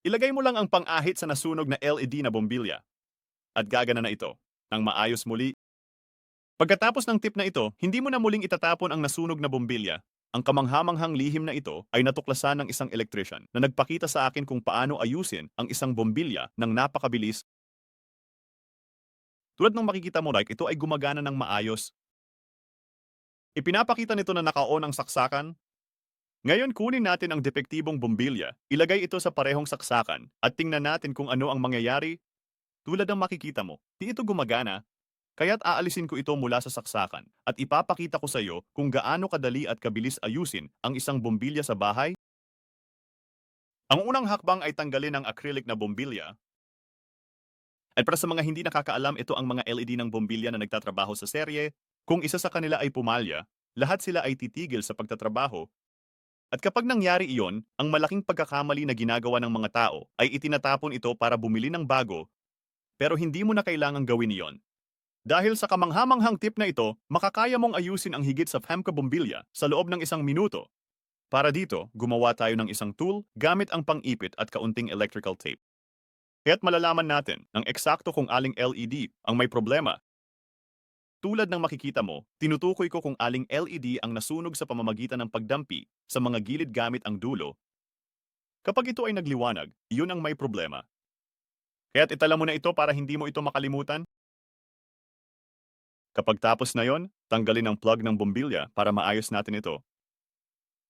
Ilagay mo lang ang pang-ahit sa nasunog na LED na bombilya. At gagana na ito, nang maayos muli. Pagkatapos ng tip na ito, hindi mo na muling itatapon ang nasunog na bombilya. Ang kamanghamanghang lihim na ito ay natuklasan ng isang electrician na nagpakita sa akin kung paano ayusin ang isang bombilya ng napakabilis. Tulad ng makikita mo, Rike, ito ay gumagana ng maayos. Ipinapakita nito na naka-on ang saksakan. Ngayon kunin natin ang depektibong bombilya, ilagay ito sa parehong saksakan, at tingnan natin kung ano ang mangyayari. Tulad ng makikita mo, di ito gumagana, kaya't aalisin ko ito mula sa saksakan at ipapakita ko sa iyo kung gaano kadali at kabilis ayusin ang isang bombilya sa bahay. Ang unang hakbang ay tanggalin ang acrylic na bombilya. At para sa mga hindi nakakaalam, ito ang mga LED ng bombilya na nagtatrabaho sa serye. Kung isa sa kanila ay pumalya, lahat sila ay titigil sa pagtatrabaho. At kapag nangyari iyon, ang malaking pagkakamali na ginagawa ng mga tao ay itinatapon ito para bumili ng bago, pero hindi mo na kailangang gawin iyon. Dahil sa kamanghamanghang tip na ito, makakaya mong ayusin ang higit sa Femca bombilya sa loob ng isang minuto. Para dito, gumawa tayo ng isang tool gamit ang pang-ipit at kaunting electrical tape. Kaya't malalaman natin ng eksakto kung aling LED ang may problema. Tulad ng makikita mo, tinutukoy ko kung aling LED ang nasunog sa pamamagitan ng pagdampi sa mga gilid gamit ang dulo. Kapag ito ay nagliwanag, iyon ang may problema. Kaya't itala mo na ito para hindi mo ito makalimutan. Kapag tapos na yon, tanggalin ang plug ng bombilya para maayos natin ito.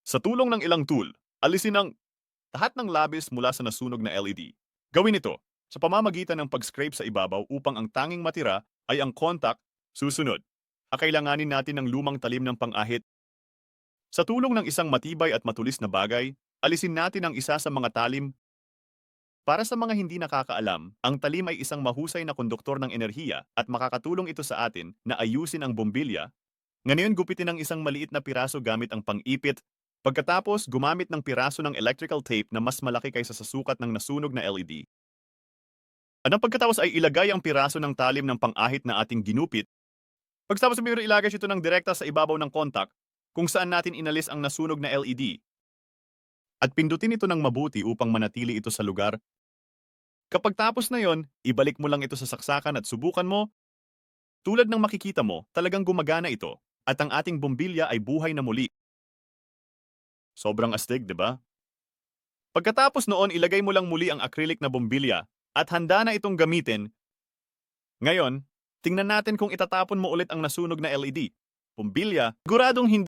Sa tulong ng ilang tool, alisin ang lahat ng labis mula sa nasunog na LED. Gawin ito sa pamamagitan ng pag-scrape sa ibabaw upang ang tanging matira ay ang contact susunod. Kakailanganin natin ng lumang talim ng pang-ahit. Sa tulong ng isang matibay at matulis na bagay, alisin natin ang isa sa mga talim para sa mga hindi nakakaalam, ang talim ay isang mahusay na konduktor ng enerhiya at makakatulong ito sa atin na ayusin ang bombilya. Ngayon gupitin ang isang maliit na piraso gamit ang pang-ipit. Pagkatapos, gumamit ng piraso ng electrical tape na mas malaki kaysa sa sukat ng nasunog na LED. At ang pagkatapos ay ilagay ang piraso ng talim ng pang-ahit na ating ginupit. Pagkatapos may ilagay ito ng direkta sa ibabaw ng contact kung saan natin inalis ang nasunog na LED at pindutin ito ng mabuti upang manatili ito sa lugar. Kapag tapos na yon, ibalik mo lang ito sa saksakan at subukan mo. Tulad ng makikita mo, talagang gumagana ito at ang ating bombilya ay buhay na muli. Sobrang astig, di ba? Pagkatapos noon, ilagay mo lang muli ang acrylic na bombilya at handa na itong gamitin. Ngayon, tingnan natin kung itatapon mo ulit ang nasunog na LED. Bombilya, guradong hindi